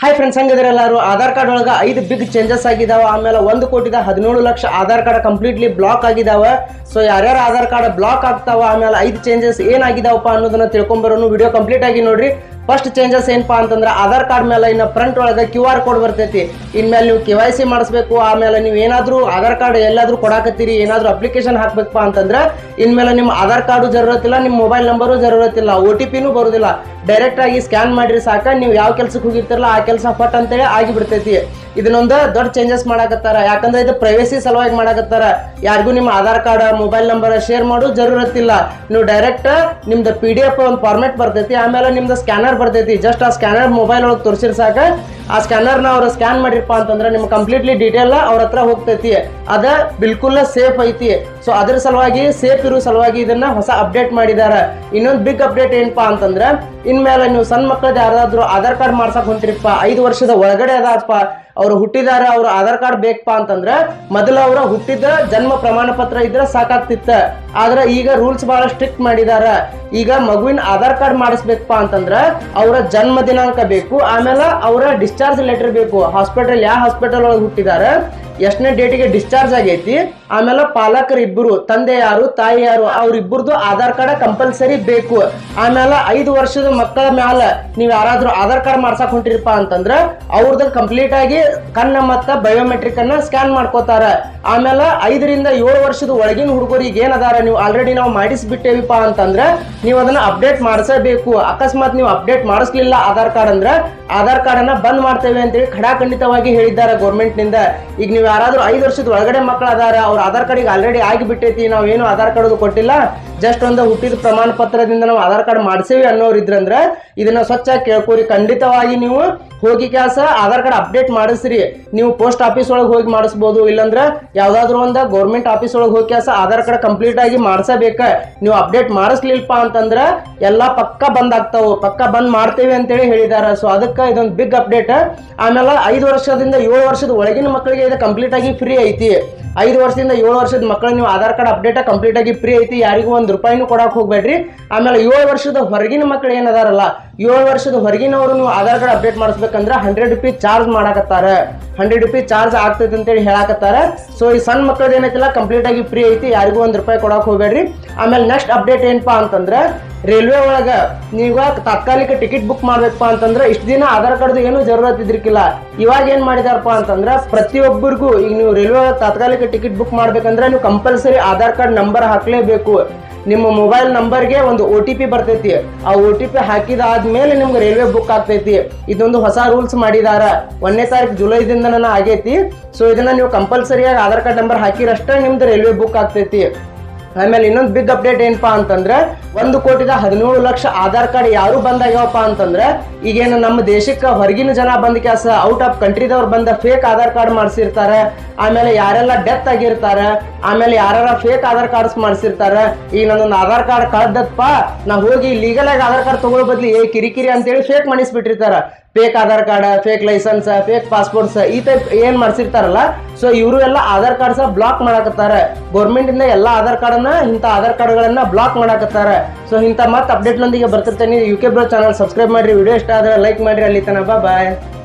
Hi friends ಹಂಗಿದ್ರೆ ಎಲ್ಲರೂ Aadhaar card ಒಳಗೆ ಐದು ಬಿಗ್ ಚೇಂಜಸ್ ಆಗಿದಾವೆ. ಆಮೇಲೆ ಒಂದು ಕೋಟಿದ ಹದಿನೇಳು lakh Aadhaar card completely block ಆಗಿದಾವೆ. ಸೊ ಯಾರ್ಯಾರು ಆಧಾರ್ ಕಾರ್ಡ್ ಬ್ಲಾಕ್ ಆಗ್ತಾವ, ಆಮೇಲೆ ಐದು ಚೇಂಜಸ್ ಏನಾಗಿದಾವಪ್ಪ ಅನ್ನೋದನ್ನ ತಿಳ್ಕೊಂಬರೋನು ವಿಡಿಯೋ ಕಂಪ್ಲೀಟ್ ಆಗಿ ನೋಡ್ರಿ. ಫಸ್ಟ್ ಚೇಂಜಸ್ ಏನಪ್ಪ ಅಂತಂದ್ರೆ ಆಧಾರ್ ಕಾರ್ಡ್ ಮೇಲೆ ಇನ್ನು ಫ್ರಂಟ್ ಒಳಗೆ ಕ್ಯೂ ಆರ್ ಕೋಡ್ ಬರ್ತೈತಿ. ಇನ್ಮೇಲೆ ನೀವು ಕೆ ವೈ ಸಿ ಮಾಡಿಸ್ಬೇಕು. ಆಮೇಲೆ ನೀವು ಏನಾದರೂ ಆಧಾರ್ ಕಾರ್ಡ್ ಎಲ್ಲಾದರೂ ಕೊಡಾಕತ್ತೀರಿ, ಏನಾದರೂ ಅಪ್ಲಿಕೇಶನ್ ಹಾಕ್ಬೇಕಪ್ಪ ಅಂತಂದ್ರೆ ಇನ್ಮೇಲೆ ನಿಮ್ಮ ಆಧಾರ್ ಕಾರ್ಡು ಜರೂರತ್ತಿಲ್ಲ ನಿಮ್ಮ ಮೊಬೈಲ್ ನಂಬರು ಜರೂರತ್ತಿಲ್ಲ ಓ ಟಿ ಪಿನೂ ಬರೋದಿಲ್ಲ. ಡೈರೆಕ್ಟಾಗಿ ಸ್ಕ್ಯಾನ್ ಮಾಡಿರಿ ಸಾಕ, ನೀವು ಯಾವ ಕೆಲಸಕ್ಕೆ ಹೋಗಿರ್ತಿರಲ್ಲ ಆ ಕೆಲಸ ಫಟ್ ಅಂತೇಳಿ ಆಗಿಬಿಡ್ತೈತಿ. ಇದನ್ನೊಂದು ದೊಡ್ಡ ಚೇಂಜಸ್ ಮಾಡಾಕತ್ತಾರ. ಯಾಕಂದ್ರೆ ಇದು ಪ್ರೈವೇಸಿ ಸಲುವಾಗಿ ಮಾಡಾಕತ್ತಾರ. ಯಾರಿಗೂ ನಿಮ್ಮ Aadhaar card mobile number share ಮಾಡೋ ಜರೂರತ್ತಿಲ್ಲ. ನೀವು ಡೈರೆಕ್ಟ್ ನಿಮ್ದು ಪಿ ಡಿ ಎಫ್ ಒಂದು ಫಾರ್ಮೆಟ್ ಬರ್ತೈತಿ, ಆಮೇಲೆ ನಿಮ್ದು ಸ್ಕ್ಯಾನರ್ ಬರ್ತೈತಿ. ಜಸ್ಟ್ ಆ ಸ್ಕ್ಯಾನರ್ ಮೊಬೈಲ್ ಒಳಗೆ ತೋರಿಸಿರ್ ಸಾಕ. ಆ ಸ್ಕ್ಯಾನರ್ನ ಅವ್ರು ಸ್ಕ್ಯಾನ್ ಮಾಡಿರಪ್ಪ ಅಂತಂದ್ರೆ ನಿಮ್ಗೆ ಕಂಪ್ಲೀಟ್ಲಿ ಡೀಟೇಲ್ ಅವ್ರ ಹತ್ರ ಹೋಗ್ತೈತಿ. ಅದ ಬಿಲ್ಕುಲ್ ಸೇಫ್ ಐತಿ. ಸೊ ಅದ್ರ ಸಲುವಾಗಿ ಸೇಫ್ ಇರೋ ಸಲುವಾಗಿ ಇದನ್ನ ಹೊಸ ಅಪ್ಡೇಟ್ ಮಾಡಿದ್ದಾರೆ ಇನ್ನೊಂದು ಬಿಗ್ ಅಪ್ಡೇಟ್ ಏನಪ್ಪಾ ಅಂತಂದ್ರೆ, ಇನ್ಮೇಲೆ ನೀವು ಸಣ್ಣ ಮಕ್ಕಳದ್ದು ಯಾರಾದ್ರೂ ಆಧಾರ್ ಕಾರ್ಡ್ ಮಾಡ್ಸಕ್ ಹೊಂತಿರಪ್ಪ ಐದು ವರ್ಷದ ಒಳಗಡೆ ಅದಪ್ಪ ಅವ್ರು ಹುಟ್ಟಿದಾರ, ಅವ್ರ ಆಧಾರ್ ಕಾರ್ಡ್ ಬೇಕಪ್ಪ ಅಂತಂದ್ರೆ, ಮೊದಲು ಅವರ ಹುಟ್ಟಿದ ಜನ್ಮ ಪ್ರಮಾಣ ಪತ್ರ ಇದ್ರೆ ಸಾಕಾಗ್ತಿತ್ತ. ಆದ್ರೆ ಈಗ ರೂಲ್ಸ್ ಬಹಳ ಸ್ಟ್ರಿಕ್ಟ್ ಮಾಡಿದಾರ. ಈಗ ಮಗುವಿನ ಆಧಾರ್ ಕಾರ್ಡ್ ಮಾಡಿಸ್ಬೇಕಪ್ಪ ಅಂತಂದ್ರೆ, ಅವರ ಜನ್ಮ ದಿನಾಂಕ ಬೇಕು, ಆಮೇಲೆ ಅವರ ಡಿಸ್ಚಾರ್ಜ್ ಲೆಟರ್ ಬೇಕು. ಹಾಸ್ಪಿಟಲ್ ಯಾವ ಹಾಸ್ಪಿಟಲ್ ಒಳಗೆ ಹುಟ್ಟಿದಾರ. ಎಷ್ಟನೇ ಡೇಟಿಗೆ ಡಿಸ್ಚಾರ್ಜ್ ಆಗೈತಿ, ಆಮೇಲೆ ಪಾಲಕರು ಇಬ್ಬರು ತಂದೆ ಯಾರು, ತಾಯಿ ಯಾರು ಅವ್ರಿಬ್ಬರದು ಆಧಾರ್ ಕಾರ್ಡ್ ಕಂಪಲ್ಸರಿ ಬೇಕು. ಆಮೇಲೆ ಐದು ವರ್ಷದ ಮಕ್ಕಳ ಮ್ಯಾಲ ನೀವು ಯಾರಾದ್ರೂ ಆಧಾರ್ ಕಾರ್ಡ್ ಮಾಡ್ಸಕ್ ಹೊಂಟಿರಪ್ಪ ಅಂತಂದ್ರ ಅವ್ರದ್ದು ಕಂಪ್ಲೀಟ್ ಆಗಿ ಕಣ್ಣ ಮತ್ತ ಬಯೋಮೆಟ್ರಿಕ್ ಅನ್ನ ಸ್ಕ್ಯಾನ್ ಮಾಡ್ಕೋತಾರ. ಆಮೇಲೆ ಐದರಿಂದ ಏಳು ವರ್ಷದ ಒಳಗಿನ ಹುಡುಗರಿಗೆ ಏನದಾರ ನೀವು ಆಲ್ರೆಡಿ ನಾವು ಮಾಡಿಸ್ಬಿಟ್ಟೇವಿಪ್ಪ ಅಂತಂದ್ರ ನೀವು ಅದನ್ನ ಅಪ್ಡೇಟ್ ಮಾಡಿಸಬೇಕು. ಅಕಸ್ಮಾತ್ ನೀವು ಅಪ್ಡೇಟ್ ಮಾಡಿಸ್ಲಿಲ್ಲ ಆಧಾರ್ ಕಾರ್ಡ್ ಅಂದ್ರ ಆಧಾರ್ ಕಾರ್ಡ್ ಅನ್ನ ಬಂದ್ ಮಾಡ್ತೇವೆ ಅಂತೇಳಿ ಖಡಾಖಂಡಿತವಾಗಿ ಹೇಳಿದ್ದಾರೆ ಗೌರ್ಮೆಂಟ್ನಿಂದ. ಈಗ ನೀವು ಯಾರಾದ್ರೂ ಐದು ವರ್ಷದ ಒಳಗಡೆ ಮಕ್ಕಳು ಅದಾರ ಅವ್ರ ಆಧಾರ್ ಕಾರ್ಡಿಗೆ ಆಲ್ರೆಡಿ ಆಗಿಬಿಟ್ಟೈತಿ, ನಾವು ಏನು ಆಧಾರ್ ಕಾರ್ಡ್ ಕೊಟ್ಟಿಲ್ಲ. ಜಸ್ಟ್ ಒಂದು ಹುಟ್ಟಿದ ಪ್ರಮಾಣ ಪತ್ರದಿಂದ ನಾವು ಆಧಾರ್ ಕಾರ್ಡ್ ಮಾಡಿಸೇವಿ ಅನ್ನೋರು ಇದ್ರಂದ್ರ ಇದನ್ನ ಸ್ವಚ್ಛ ಕೇಳ್ಕೋರಿ. ಖಂಡಿತವಾಗಿ ನೀವು ಹೋಗಿ ಕೆಲಸ, ಆಧಾರ್ ಕಾರ್ಡ್ ಅಪ್ಡೇಟ್ ಮಾಡಿಸ್ರಿ. ನೀವು ಪೋಸ್ಟ್ ಆಫೀಸ್ ಒಳಗೆ ಹೋಗಿ ಮಾಡಿಸ್ಬೋದು. ಇಲ್ಲಾಂದ್ರೆ ಯಾವ್ದಾದ್ರು ಒಂದು ಗೌರ್ಮೆಂಟ್ ಆಫೀಸ್ ಒಳಗೆ ಹೋಗಿ ಕೆಲಸ, ಆಧಾರ್ ಕಾರ್ಡ್ ಕಂಪ್ಲೀಟ್ ಆಗಿ ಮಾಡಿಸಬೇಕ. ನೀವು ಅಪ್ಡೇಟ್ ಮಾಡಿಸ್ಲಿಲ್ಪ ಅಂತಂದ್ರೆ ಎಲ್ಲಾ ಪಕ್ಕ ಬಂದ್ ಆಗ್ತಾವು. ಪಕ್ಕ ಬಂದ್ ಮಾಡ್ತೇವೆ ಅಂತೇಳಿ ಹೇಳಿದಾರ. ಸೊ ಅದಕ್ಕೆ ಇದೊಂದು ಬಿಗ್ ಅಪ್ಡೇಟ್ ಆಮೇಲೆ ಐದು ವರ್ಷದಿಂದ ಏಳು ವರ್ಷದ ಒಳಗಿನ ಮಕ್ಕಳಿಗೆ ಇದು ಕಂಪ್ಲೀಟ್ ಆಗಿ ಫ್ರೀ ಐತಿ. ಐದು ವರ್ಷದಿಂದ ಏಳು ವರ್ಷದ ಮಕ್ಕಳು ನೀವು ಆಧಾರ್ ಕಾರ್ಡ್ ಅಪ್ಡೇಟ್ ಕಂಪ್ಲೀಟ್ ಆಗಿ ಫ್ರೀ ಐತಿ. ಯಾರಿಗೂ ಒಂದು ರೂಪಾಯಿನೂ ಕೊಡಕ್ ಹೋಗ್ಬೇಡ್ರಿ. ಆಮೇಲೆ ಏಳು ವರ್ಷದ ಹೊರಗಿನ ಮಕ್ಕಳು ಏನದಾರಲ್ಲ ಏಳು ವರ್ಷದ ಹೊರಗಿನವ್ರು ಆಧಾರ್ ಕಾರ್ಡ್ ಅಪ್ಡೇಟ್ ಮಾಡಿಸ್ಬೇಕಂದ್ರೆ ಹಂಡ್ರೆಡ್ ರುಪೀಸ್ ಚಾರ್ಜ್ ಮಾಡಾಕತ್ತಾರ. ಹಂಡ್ರೆಡ್ ರುಪೀಸ್ ಚಾರ್ಜ್ ಆಗ್ತೈತೆ ಅಂತೇಳಿ ಹೇಳಾಕತ್ತಾರ. ಸೊ ಈ ಸಣ್ಣ ಮಕ್ಕಳದ್ದು ಏನೈತಿಲ್ಲ ಕಂಪ್ಲೀಟಾಗಿ ಫ್ರೀ ಐತಿ, ಯಾರಿಗೂ ಒಂದು ರೂಪಾಯಿ ಕೊಡೋಕೆ ಹೋಗ್ಬೇಡ್ರಿ. ಆಮೇಲೆ ನೆಕ್ಸ್ಟ್ ಅಪ್ಡೇಟ್ ಏನಪ್ಪಾ ಅಂತಂದ್ರೆ ರೈಲ್ವೆ ಒಳಗೆ ನೀವು ತಾತ್ಕಾಲಿಕ ಟಿಕೆಟ್ ಬುಕ್ ಮಾಡ್ಬೇಕಪ್ಪ ಅಂತಂದ್ರೆ, ಇಷ್ಟು ದಿನ ಆಧಾರ್ ಕಾರ್ಡ್ ಏನು ಜರೂರತ್ ಇದ್ರಿಕ್ಕಿಲ್ಲ ಇವಾಗ ಏನು ಮಾಡಿದಾರಪ್ಪ ಅಂತಂದ್ರೆ, ಪ್ರತಿಯೊಬ್ಬರಿಗೂ ಈಗ ನೀವು ರೈಲ್ವೆ ತಾತ್ಕಾಲಿಕ ಟಿಕೆಟ್ ಬುಕ್ ಮಾಡ್ಬೇಕಂದ್ರೆ ನೀವು ಕಂಪಲ್ಸರಿ ಆಧಾರ್ ಕಾರ್ಡ್ ನಂಬರ್ ಹಾಕಲೇಬೇಕು. ನಿಮ್ಮ ಮೊಬೈಲ್ ನಂಬರ್ಗೆ ಒಂದು ಒ ಟಿ ಪಿ ಬರ್ತೈತಿ. ಆ ಒ ಟಿ ಪಿ ಹಾಕಿದಾದ್ಮೇಲೆ ನಿಮ್ಗೆ ರೈಲ್ವೆ ಬುಕ್ ಆಗ್ತೈತಿ. ಇದೊಂದು ಹೊಸ ರೂಲ್ಸ್ ಮಾಡಿದಾರ. ಒಂದನೇ ತಾರೀಕು ಜುಲೈದಿಂದ ಆಗೈತಿ. ಸೊ ಇದನ್ನ ನೀವು ಕಂಪಲ್ಸರಿಯಾಗಿ ಆಧಾರ್ ಕಾರ್ಡ್ ನಂಬರ್ ಹಾಕಿರಷ್ಟೇ ನಿಮ್ದು ರೈಲ್ವೆ ಬುಕ್ ಆಗ್ತೈತಿ. ಆಮೇಲೆ ಇನ್ನೊಂದು ಬಿಗ್ ಅಪ್ಡೇಟ್ ಏನಪ್ಪಾ ಅಂತಂದ್ರೆ ಒಂದು ಕೋಟಿದ ಹದಿನೇಳು ಲಕ್ಷ ಆಧಾರ್ ಕಾರ್ಡ್ ಯಾರು ಬಂದಾಗ್ಯಾವಪ್ಪ ಅಂತಂದ್ರೆ ಈಗೇನು ನಮ್ಮ ದೇಶಕ್ಕೆ ಹೊರಗಿನ ಜನ ಬಂದ ಕೆಲಸ ಔಟ್ ಆಫ್ ಕಂಟ್ರಿದವ್ರು ಬಂದ ಫೇಕ್ ಆಧಾರ್ ಕಾರ್ಡ್ ಮಾಡಿಸಿರ್ತಾರೆ. ಆಮೇಲೆ ಯಾರೆಲ್ಲ ಡೆತ್ ಆಗಿರ್ತಾರೆ, ಆಮೇಲೆ ಯಾರ ಫೇಕ್ ಆಧಾರ್ ಕಾರ್ಡ್ಸ್ ಮಾಡಿಸಿರ್ತಾರೆ ಈಗ ನನ್ನೊಂದು ಆಧಾರ್ ಕಾರ್ಡ್ ಕಳ್ದಪ್ಪ ನಾ ಹೋಗಿ ಲೀಗಲ್ ಆಗಿ ಆಧಾರ್ ಕಾರ್ಡ್ ತಗೊಳ್ಳೋ ಬದ್ಲಿ, ಏ ಕಿರಿಕಿರಿ ಅಂತೇಳಿ fake ಮಾಡಿಸ್ಬಿಟ್ಟಿರ್ತಾರ. Fake Aadhaar card fake license fake passports ಈ ಟೈಪ್ ಏನ್ ಮಾಡ್ಸಿರ್ತಾರಲ್ಲ ಸೊ ಇವರು ಎಲ್ಲ ಆಧಾರ್ ಕಾರ್ಡ್ಸ್ ಬ್ಲಾಕ್ ಮಾಡಾಕತ್ತಾರ. ಗೌರ್ಮೆಂಟ್ ಇಂದ ಎಲ್ಲ ಆಧಾರ್ ಕಾರ್ಡ್ ಅನ್ನ, ಇಂಥ ಆಧಾರ್ ಕಾರ್ಡ್ಗಳನ್ನ ಬ್ಲಾಕ್ ಮಾಡಾಕತ್ತಾರ. ಸೊ ಇಂಥ ಮತ್ತೆ ಅಪ್ಡೇಟ್ ನೊಂದಿಗೆ ಬರ್ತಿರ್ತೇನೆ. U K bro channel subscribe ಮಾಡಿರಿ. ವಿಡಿಯೋ ಇಷ್ಟ ಆದ್ರೆ ಲೈಕ್ ಮಾಡಿರಿ. ಅಲ್ಲಿ ಬಾಯ್